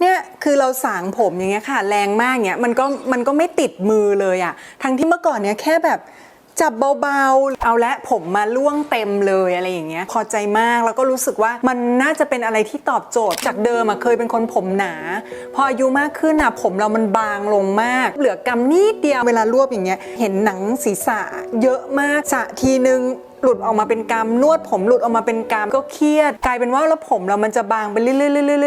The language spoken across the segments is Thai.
เนี่ยคือเราสางผมอย่างเงี้ยค่ะ แรงมากเงี้ยมันก็มันก็ไม่ติดมือเลยอะทั้งที่เมื่อก่อนเนี่ยแค่แบบจับเบาๆ เอาและผมมาล่วงเต็มเลยอะไรอย่างเงี้ยพอใจมากแล้วก็รู้สึกว่ามันน่าจะเป็นอะไรที่ตอบโจทย์จากเดิมอะเคยเป็นคนผมหนา พออายุมากขึ้นอะผมเรามันบางลงมาก เหลือกำนิดเดียวเวลารวบอย่างเงี้ยเห็นหนังศีรษะเยอะมากสะทีนึง หลุดออกมาเป็นกรรมนวดผมหลุดออกมาเป็นกรรมก็เครียด กลายเป็นว่าแล้วผมเรามันจะบางไปเรื่อยๆ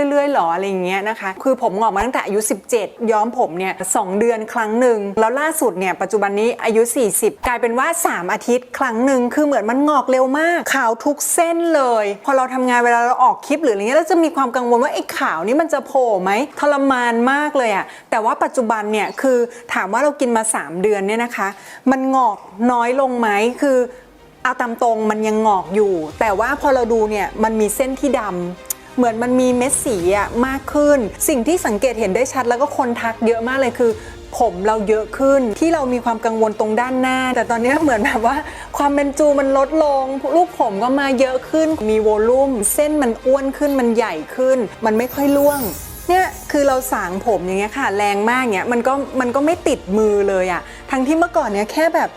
เรื่อยๆหรออะไรอย่างเงี้ยนะคะ คือผมงอกมาตั้งแต่อายุ 17 ย้อมผมเนี่ยสองเดือนครั้งหนึ่งแล้วล่าสุดเนี่ยปัจจุบันนี้อายุ 40 กลายเป็นว่า 3 อาทิตย์ครั้งหนึ่งคือเหมือนมันงอกเร็วมากขาวทุกเส้นเลย พอเราทำงานเวลาเราออกคลิปหรืออะไรเงี้ยเราจะมีความกังวลว่าไอ้ขาวนี่มันจะโผล่ไหมทรมานมากเลยอะแต่ว่าปัจจุบันเนี่ยคือถามว่าเรากินมา 3 เดือนเนี่ยนะคะ มันงอกน้อยลงไหมคือ เอาตามตรงมันยังงอกอยู่ แต่ว่าพอเราดูเนี่ยมันมีเส้นที่ดำเหมือนมันมีเม็ดสีอะมากขึ้น สิ่งที่สังเกตเห็นได้ชัดแล้วก็คนทักเยอะมากเลยคือ ผมเราเยอะขึ้นที่เรามีความกังวลตรงด้านหน้า แต่ตอนนี้เหมือนแบบว่า ความเป็นจูมันลดลงลูกผมก็มาเยอะขึ้น มีโวลุ่มเส้นมันอ้วนขึ้นมันใหญ่ขึ้น มันไม่ค่อยร่วงเนี่ยคือเราสางผมอย่างเงี้ยค่ะ แรงมากเงี้ยมันก็มันก็ไม่ติดมือเลยอะทั้งที่เมื่อก่อนเนี่ยแค่แบบ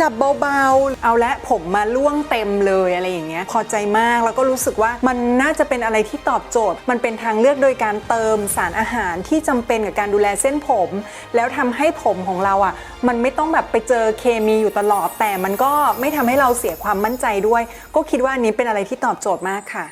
จับเบาๆ เอาละผมมาล่วงเต็มเลยอะไรอย่างเงี้ยพอใจมากแล้วก็รู้สึกว่ามันน่าจะเป็นอะไรที่ตอบโจทย์ มันเป็นทางเลือกโดยการเติมสารอาหารที่จำเป็นกับการดูแลเส้นผม แล้วทำให้ผมของเราอะ มันไม่ต้องแบบไปเจอเคมีอยู่ตลอด แต่มันก็ไม่ทำให้เราเสียความมั่นใจด้วย ก็คิดว่านนี้เป็นอะไรที่ตอบโจทย์มากค่ะ